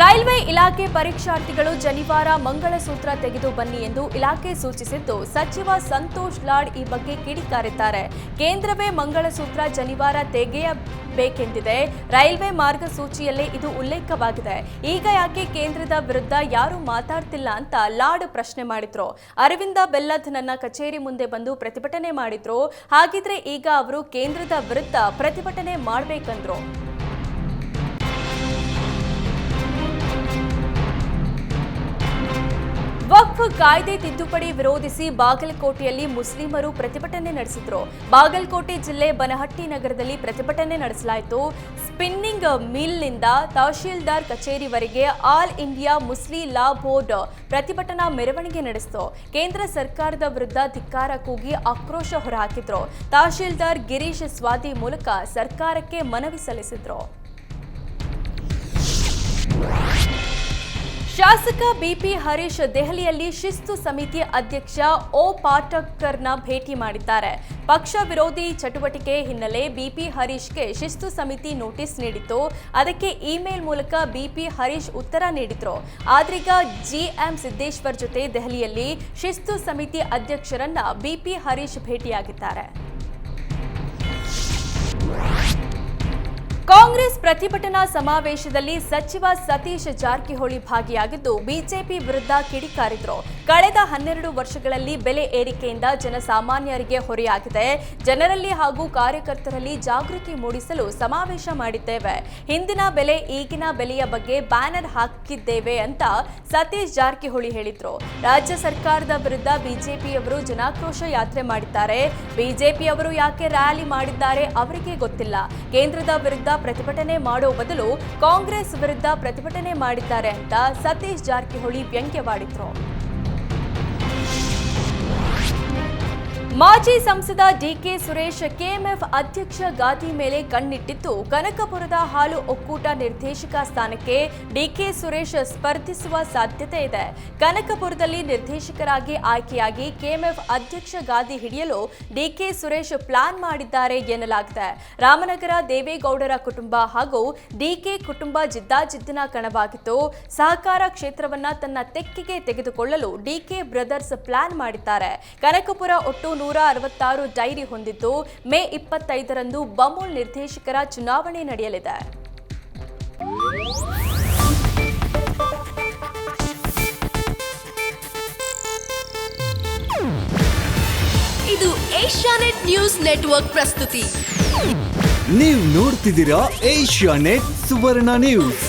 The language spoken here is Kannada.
ರೈಲ್ವೆ ಇಲಾಖೆ ಪರೀಕ್ಷಾರ್ಥಿಗಳು ಜನಿವಾರ ಮಂಗಳಸೂತ್ರ ತೆಗೆದು ಬನ್ನಿ ಎಂದು ಇಲಾಖೆ ಸೂಚಿಸಿದ್ದು, ಸಚಿವ ಸಂತೋಷ್ ಲಾಡ್ ಈ ಬಗ್ಗೆ ಕಿಡಿಕಾರಿದ್ದಾರೆ. ಕೇಂದ್ರವೇ ಮಂಗಳಸೂತ್ರ ಜನಿವಾರ ತೆಗೆಯಬೇಕೆಂದಿದೆ. ರೈಲ್ವೆ ಮಾರ್ಗಸೂಚಿಯಲ್ಲೇ ಇದು ಉಲ್ಲೇಖವಾಗಿದೆ. ಈಗ ಯಾಕೆ ಕೇಂದ್ರದ ವಿರುದ್ಧ ಯಾರು ಮಾತಾಡ್ತಿಲ್ಲ ಅಂತ ಲಾಡ್ ಪ್ರಶ್ನೆ ಮಾಡಿದ್ರು. ಅರವಿಂದ ಬೆಲ್ಲದ್ ನನ್ನ ಕಚೇರಿ ಮುಂದೆ ಬಂದು ಪ್ರತಿಭಟನೆ ಮಾಡಿದ್ರು. ಹಾಗಿದ್ರೆ ಈಗ ಅವರು ಕೇಂದ್ರದ ವಿರುದ್ಧ ಪ್ರತಿಭಟನೆ ಮಾಡ್ಬೇಕಂದ್ರು. ಕಾಯ್ದೆ ತಿದ್ದುಪಡಿ ವಿರೋಧಿಸಿ ಬಾಗಲಕೋಟೆಯಲ್ಲಿ ಮುಸ್ಲಿಮರು ಪ್ರತಿಭಟನೆ ನಡೆಸಿದ್ರು. ಬಾಗಲಕೋಟೆ ಜಿಲ್ಲೆ ಬನಹಟ್ಟಿ ನಗರದಲ್ಲಿ ಪ್ರತಿಭಟನೆ ನಡೆಸಲಾಯಿತು. ಸ್ಪಿನ್ನಿಂಗ್ ಮಿಲ್ನಿಂದ tahsildar ಕಚೇರಿವರೆಗೆ All India Muslim Law Board ಪ್ರತಿಭಟನಾ ಮೆರವಣಿಗೆ ನಡೆಸಿತು. ಕೇಂದ್ರ ಸರ್ಕಾರದ ವಿರುದ್ಧ ಧಿಕ್ಕಾರ ಕೂಗಿ ಆಕ್ರೋಶ ಹೊರಹಾಕಿದ್ರು. ತಹಶೀಲ್ದಾರ್ ಗಿರೀಶ್ ಸ್ವಾತಿ ಮೂಲಕ ಸರ್ಕಾರಕ್ಕೆ ಮನವಿ ಸಲ್ಲಿಸಿದ್ರು. ಶಾಸಕ ಬಿಪಿ ಹರೀಶ್ ದೆಹಲಿಯಲ್ಲಿ ಶಿಸ್ತು ಸಮಿತಿ ಅಧ್ಯಕ್ಷ ಓ ಪಾಟಕರ್ನ ಭೇಟಿ ಮಾಡಿದ್ದಾರೆ. ಪಕ್ಷ ವಿರೋಧಿ ಚಟುವಟಿಕೆ ಹಿನ್ನೆಲೆ ಬಿಪಿ ಹರೀಶ್ಗೆ ಶಿಸ್ತು ಸಮಿತಿ ನೋಟಿಸ್ ನೀಡಿತ್ತು. ಅದಕ್ಕೆ ಇಮೇಲ್ ಮೂಲಕ ಬಿಪಿ ಹರೀಶ್ ಉತ್ತರ ನೀಡಿದ್ರು. ಆದ್ರೀಗ ಜಿಎಂ ಸಿದ್ದೇಶ್ವರ್ ಜೊತೆ ದೆಹಲಿಯಲ್ಲಿ ಶಿಸ್ತು ಸಮಿತಿ ಅಧ್ಯಕ್ಷರನ್ನ ಬಿಪಿ ಹರೀಶ್ ಭೇಟಿಯಾಗಿದ್ದಾರೆ. ಪ್ರತಿಭಟನಾ ಸಮಾವೇಶದಲ್ಲಿ ಸಚಿವ ಸತೀಶ್ ಜಾರಕಿಹೊಳಿ ಭಾಗಿಯಾಗಿದ್ದು, ಬಿಜೆಪಿ ವಿರುದ್ಧ ಕಿಡಿಕಾರಿದ್ರು ಕಳೆದ ಹನ್ನೆರಡು ವರ್ಷಗಳಲ್ಲಿ ಬೆಲೆ ಏರಿಕೆಯಿಂದ ಜನಸಾಮಾನ್ಯರಿಗೆ ಹೊರೆಯಾಗಿದೆ. ಜನರಲ್ಲಿ ಹಾಗೂ ಕಾರ್ಯಕರ್ತರಲ್ಲಿ ಜಾಗೃತಿ ಮೂಡಿಸಲು ಸಮಾವೇಶ ಮಾಡಿದ್ದೇವೆ. ಹಿಂದಿನ ಬೆಲೆ ಈಗಿನ ಬೆಲೆಯ ಬಗ್ಗೆ ಬ್ಯಾನರ್ ಹಾಕಿದ್ದೇವೆ ಅಂತ ಸತೀಶ್ ಜಾರಕಿಹೊಳಿ ಹೇಳಿದ್ರು. ರಾಜ್ಯ ಸರ್ಕಾರದ ವಿರುದ್ಧ ಬಿಜೆಪಿಯವರು ಜನಾಕ್ರೋಶ ಯಾತ್ರೆ ಮಾಡಿದ್ದಾರೆ. ಬಿಜೆಪಿಯವರು ಯಾಕೆ ರ್ಯಾಲಿ ಮಾಡಿದ್ದಾರೆ ಅವರಿಗೆ ಗೊತ್ತಿಲ್ಲ. ಕೇಂದ್ರದ ವಿರುದ್ಧ ಪ್ರತಿಭಟನೆ ಮಾಡೋ ಬದಲು ಕಾಂಗ್ರೆಸ್ ವಿರುದ್ಧ ಪ್ರತಿಭಟನೆ ಮಾಡಿದ್ದಾರೆ ಅಂತ ಸತೀಶ್ ಜಾರಕಿಹೊಳಿ ವ್ಯಂಗ್ಯವಾಡಿದ್ರು. ಮಾಜಿ ಸಂಸದ ಡಿಕೆ ಸುರೇಶ್ ಕೆಎಂಎಫ್ ಅಧ್ಯಕ್ಷ ಗಾದಿ ಮೇಲೆ ಕಣ್ಣಿಟ್ಟಿದ್ದು, ಕನಕಪುರದ ಹಾಲು ಒಕ್ಕೂಟ ನಿರ್ದೇಶಕ ಸ್ಥಾನಕ್ಕೆ ಡಿಕೆ ಸುರೇಶ್ ಸ್ಪರ್ಧಿಸುವ ಸಾಧ್ಯತೆ ಇದೆ. ಕನಕಪುರದಲ್ಲಿ ನಿರ್ದೇಶಕರಾಗಿ ಆಯ್ಕೆಯಾಗಿ ಕೆಎಂಎಫ್ ಅಧ್ಯಕ್ಷ ಗಾದಿ ಹಿಡಿಯಲು ಡಿಕೆ ಸುರೇಶ್ ಪ್ಲಾನ್ ಮಾಡಿದ್ದಾರೆ ಎನ್ನಲಾಗಿದೆ. ರಾಮನಗರ ದೇವೇಗೌಡರ ಕುಟುಂಬ ಹಾಗೂ ಡಿಕೆ ಕುಟುಂಬ ಜಿದ್ದಾಜಿದ್ದಿನ ಕಣವಾಗಿತ್ತು ಸಹಕಾರ ಕ್ಷೇತ್ರವನ್ನ ತನ್ನ ತೆಕ್ಕಿಗೆ ತೆಗೆದುಕೊಳ್ಳಲು ಡಿಕೆ ಬ್ರದರ್ಸ್ ಪ್ಲಾನ್ ಮಾಡಿದ್ದಾರೆ. ಕನಕಪುರ ಒಟ್ಟು ನೂರ ಅರವತ್ತಾರು ಡೈರಿ ಹೊಂದಿದ್ದು ಮೇ ಇಪ್ಪತ್ತೈದರಂದು ಬಮೂಲ್ ನಿರ್ದೇಶಕರ ಚುನಾವಣೆ ನಡೆಯಲಿದೆ. ಇದು ಏಷ್ಯಾನೆಟ್ ನ್ಯೂಸ್ ನೆಟ್ವರ್ಕ್ ಪ್ರಸ್ತುತಿ. ನೀವು ನೋಡ್ತಿದ್ದೀರಾ ಏಷ್ಯಾ ನೆಟ್ ಸುವರ್ಣ ನ್ಯೂಸ್.